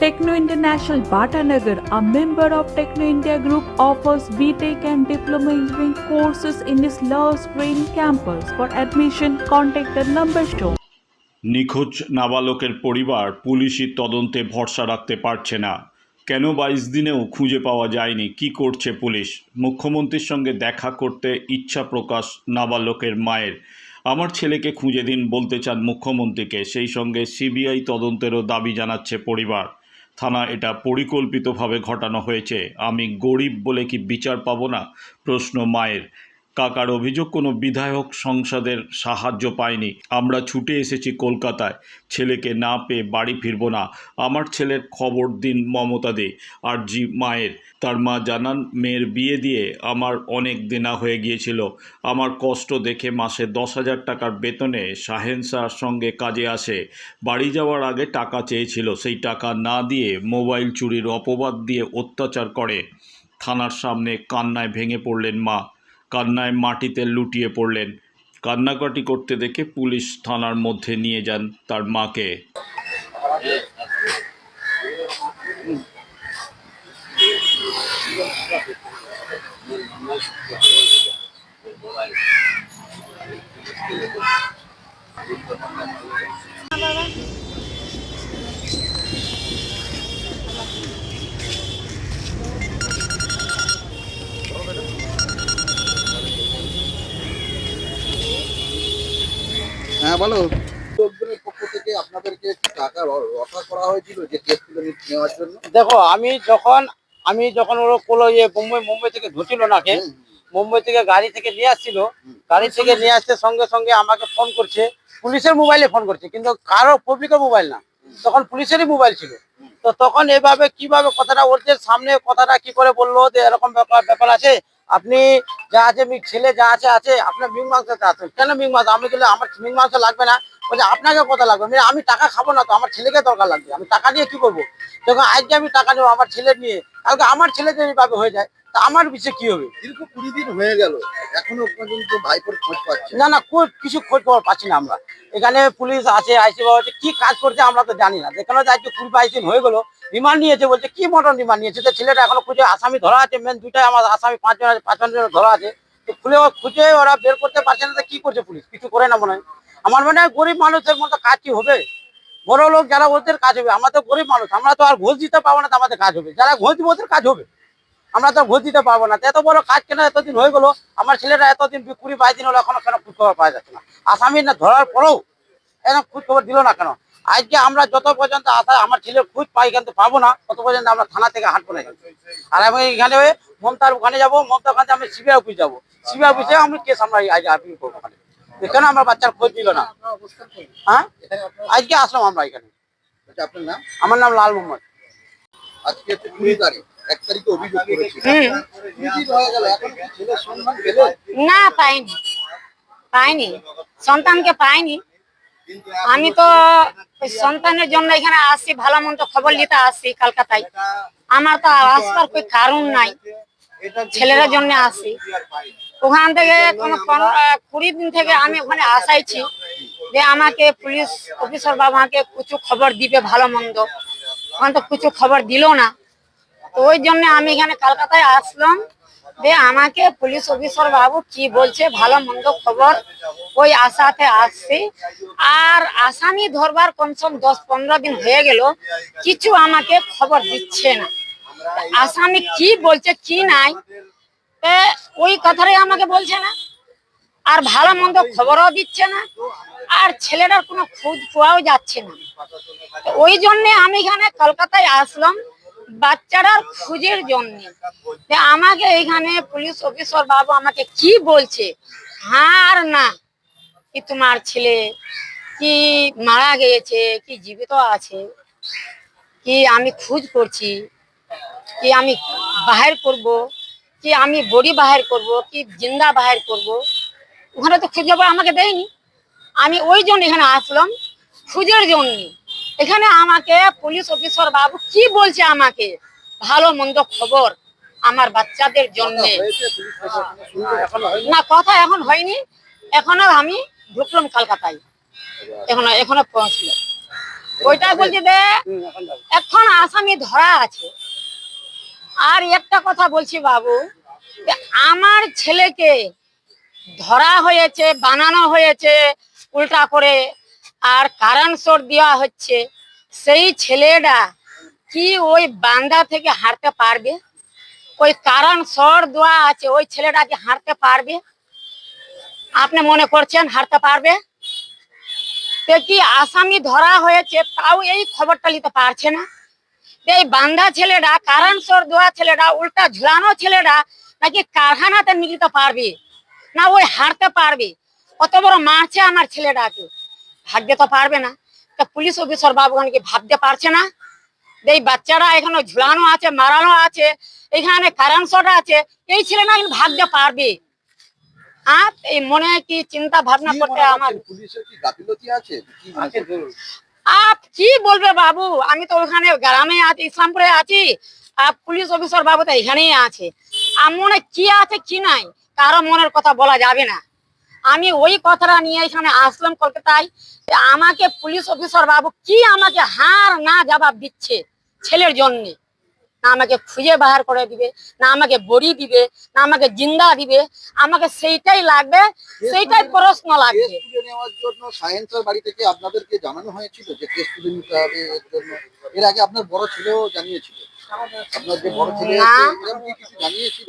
Techno International Bhatanagar, a member of Techno India Group, offers BTEC and Diploma Engineering courses in its Love Green campus. For admission, contact the number shown. নিখোঁজ নাবালকের পরিবার পুলিশি তদন্তে ভরসা রাখতে পারছে না কেন বাইশ দিনেও খুঁজে পাওয়া যায়নি কি করছে পুলিশ মুখ্যমন্ত্রীর সঙ্গে দেখা করতে ইচ্ছা প্রকাশ নাবালকের মায়ের আমার ছেলেকে খুঁজে দিন বলতে চান মুখ্যমন্ত্রীকে সেই সঙ্গে সিবিআই তদন্তেরও দাবি জানাচ্ছে পরিবার থানা এটা পরিকল্পিতভাবে ঘটানো হয়েছে। আমি গরিব বলে কি বিচার পাবো না? প্রশ্ন মায়ের। কাকার অভিযোগ, কোনো বিধায়ক সংসদের সাহায্য পায়নি। আমরা ছুটে এসেছি কলকাতায়। ছেলেকে না পেয়ে বাড়ি ফিরব না। আমার ছেলের খবর দিন মমতা দে আর জি মায়ের। তার মা জানান, মেয়ের বিয়ে দিয়ে আমার অনেক দেনা হয়ে গিয়েছিল। আমার কষ্ট দেখে মাসে দশ হাজার টাকার বেতনে শাহেন শাহর সঙ্গে কাজে আসে। বাড়ি যাওয়ার আগে টাকা চেয়েছিল। সেই টাকা না দিয়ে মোবাইল চুরির অপবাদ দিয়ে অত্যাচার করে। থানার সামনে কান্নায় ভেঙে পড়লেন মা। কান্নায় মাটিতে লুটিয়ে পড়লেন। কান্নাকাটি করতে দেখে পুলিশ থানার মধ্যে নিয়ে যান তার মাকে। হ্যাঁ জন্য? দেখো আমি যখন আমি যখন ওরা কোলো ইয়ে মুম্বাই মুম্বাই থেকে ধুছিল নাকে মুম্বাই থেকে গাড়ি থেকে নিয়ে আসছিল গাড়ি থেকে নিয়ে আসতে সঙ্গে সঙ্গে আমাকে ফোন করছে পুলিশের মোবাইলে ফোন করছে কিন্তু কারও পাবলিকের মোবাইল না। তখন পুলিশেরই মোবাইল ছিল। তো তখন এভাবে কীভাবে কথাটা বলছে সামনে কথাটা কি করে বলল যে এরকম ব্যাপার ব্যাপার আছে? আপনি যা আছে ছেলে যা আছে আছে আপনার মিং মাংস আসুন কেন মিং মাংস? আমি গেলে আমার মিং মাংস লাগবে না। বলছে আপনাকে কথা লাগবে? আমি, আমি টাকা খাব না তো আমার ছেলেকে দরকার লাগবে। আমি টাকা নিয়ে কি করব? যখন আজকে আমি টাকা নেব আমার ছেলে নিয়ে কালকে আমার ছেলে যদি পাবে হয়ে যায়। তা আমার বিষয়ে কি হবে? দীর্ঘ কুড়ি দিন হয়ে গেল এখনও পর্যন্ত ভাইপোর খোঁজ পাচ্ছে না। না কিছু খোঁজ খবর পাচ্ছি না আমরা। এখানে পুলিশ আছে আইসি বাবা আছে কি কাজ করছে আমরা তো জানি না। যেখানে আজকে কুড়ি বাইশ দিন হয়ে গেলো রিমান্ড নিয়েছে বলছে কি মটন রিমান্ড নিয়েছে? তো ছেলেটা এখনও খুঁজে আসামি ধরা আছে মেন দুইটাই আমার আসামি পাঁচজন আছে পাঁচজন জন ধরা আছে। তো খুলে খুঁজে ওরা বের করতে পারছে না তো কি করছে পুলিশ? কিছু করে না মনে হয়। আমার মনে হয় গরিব মানুষের মতো কাজ কি হবে? বড় লোক যারা ওদের কাজ হবে আমরা তো গরিব মানুষ আমরা তো আর ঘোষ দিতে পারব না তো আমাদের কাজ হবে। যারা ঘোষ দিব ওদের কাজ হবে। আমরা তো ঘোষ দিতে পারব না। এত বড় কাজ কেন এতদিন হয়ে গেলো? আমার ছেলেরা এতদিন কুড়ি বাইশ দিন হলো এখনও কেন খোঁজ খবর পাওয়া যাচ্ছে না। আসামি না ধরার পরেও এরকম খোঁজ খবর দিল না কেন? আজকে আমরা যত পর্যন্ত আসা আমার ছেলের খোঁজ পাই কিন্তু পাবো না তত পর্যন্ত আমরা থানা থেকে হাট করে যাব। আর আমি এখানে মমতার ওখানে যাব মমতার ওখানে আমি সিবিআই অফিস যাব। সিবিআই অফিসে আমি কেস আমরা আজ আপিল করব ওখানে। কেন আমার বাচ্চার খোঁজ দিল না? হ্যাঁ? আজকে আসলাম আমরা এখানে। আচ্ছা, আপনার নাম? আমার নাম লাল মোহাম্মদ। আজকে কুড়ি তারিখ। এক তারিখে অভিযোগ করেছিল হুম। হয়ে গেল। এখন কি সন্ধান পেলেন না পাইনি। পাইনি। সন্তানকে পাইনি। আমি তো সন্তানের জন্য এখানে আসি ভালো মন্দ খবর নিতে আসি কলকাতায়। আমার তো আসবার કોઈ কারণ নাই। ছেলের জন্য আসি। ওখান থেকে কোনো আহ, কুড়ি দিন থেকে আমি ওখানে আসাইছি যে আমাকে পুলিশ অফিসার বাবা আমাকে কিছু খবর দিবে ভালো মন্দ। ওখানে তো কিছু খবর দিল না। তো ওই জন্য আমি এখানে কলকাতায় আসলাম। যে আমাকে পুলিশ অফিসার বাবু কি বলছে, ভালো মন্দ খবর ওই আশাতে আসছি। আর আসামি ধরবার কমসম দশ পনেরো দিন হয়ে গেল, কিছু আমাকে খবর দিচ্ছে না। আসামি কি বলছে কি নাই ওই কথাটাই আমাকে বলছে না। আর ভালো মন্দ খবরও দিচ্ছে না, আর ছেলেটার কোনো খোঁজ পাওয়াও যাচ্ছে না। ওই জন্যে আমি এখানে কলকাতায় আসলাম। বাচ্চাটার খুঁজের জন্য। আমাকে এখানে পুলিশ অফিসার বাবু আমাকে কি বলছে? হ্যাঁ আর না কি তোমার ছেলে, কি মারা গিয়েছে, কি জীবিত আছে, কি আমি খুঁজ করছি, কি আমি বাহির করব, কি আমি বডি বাহির করব, কি জিন্দা বাহির করব, ওখানে তো খুঁজে আমাকে দেয়নি। আমি ওই জন্য এখানে আসলাম, খুঁজের জন্য। এখানে আমাকে পুলিশ অফিসার বাবু কি বলছে আমাকে? ভালো মন্দ খবর আমার বাচ্চাদের জন্য। না কথা এখন হয়নি। এখনও আমি ঢুকলাম কলকাতায়। এখনও এখনও পৌঁছলো। ওইটা বলছি যে এখন আসামি ধরা আছে। আর একটা কথা বলছি বাবু আমার ছেলেকে ধরা হয়েছে বানানো হয়েছে উল্টা করে আর কারণ সোর দেওয়া হচ্ছে, সেই ছেলেটা কি ওই বান্দা থেকে হারতে পারবে? ওই কারণ সর দেওয়া আছে, ওই ছেলেটা কি হারতে পারবে? আপনি মনে করছেন হারতে পারবে? কি আসামি ধরা হয়েছে তাও এই খবরটা নিতে পারছে না? এই বান্ধা ছেলেটা, কারণ সর দেওয়া ছেলেটা, উল্টা ঝুলানো ছেলেটা নাকি কারখানাতে নিতে পারবে? না ওই হারতে পারবে? অত বড় মারছে আমার ছেলেটাকে। ভাবতে তো পারবে না। তা পুলিশ অফিসার বাবুগণকে ভাবতে পারছে না। এই বাচ্চারা এখানে ঝুলানো আছে মারানো আছে এখানে কারণ সটা আছে এই ছেলেটা কিন্তু ভাবতে পারবে। আর এই মনে কি চিন্তা ভাবনা করতে আমার কি কি করছেন? আপ কি বলবে বাবু? আমি তো ওখানে গ্রামে আছি ইসলামপুরে আছি। আর পুলিশ অফিসার বাবু তো এখানেই আছে। আর মনে কি আছে কি নাই কারও মনের কথা বলা যাবে না। আমি ওই কথাটা নিয়ে এখানে আসলাম কলকাতায় আমাকে পুলিশ অফিসার বাবু কি আমাকে হার না জবাব দিচ্ছে ছেলের জন্য? না আমাকে খুঁজে বাহার করে দিবে না আমাকে বড়ি দিবে না আমাকে জিন্দা দিবে আমাকে সেইটাই লাগবে সেইটাই প্রশ্ন লাগবে। নেওয়ার জন্য সায়েন্সের বাড়ি থেকে আপনাদেরকে জানানো হয়েছিল যে কেস তুলে নিতে হবে এর জন্য? এর আগে আপনার বড় ছেলেও জানিয়েছিল। আপনার যে বড় ছেলে জানিয়েছিল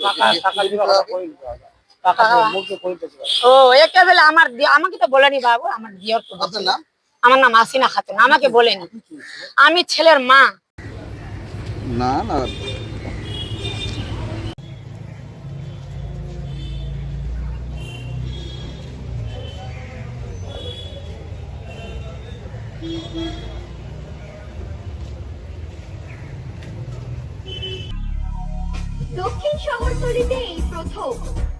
ও বেলা আমার আমাকে তো বলেনি বাবু আমার দিয়র তো আমার নাম আসিনা খাতুন আমাকে বলেনি। আমি ছেলের মা। না না। দক্ষিণ শহরতলিতে এই প্রথম।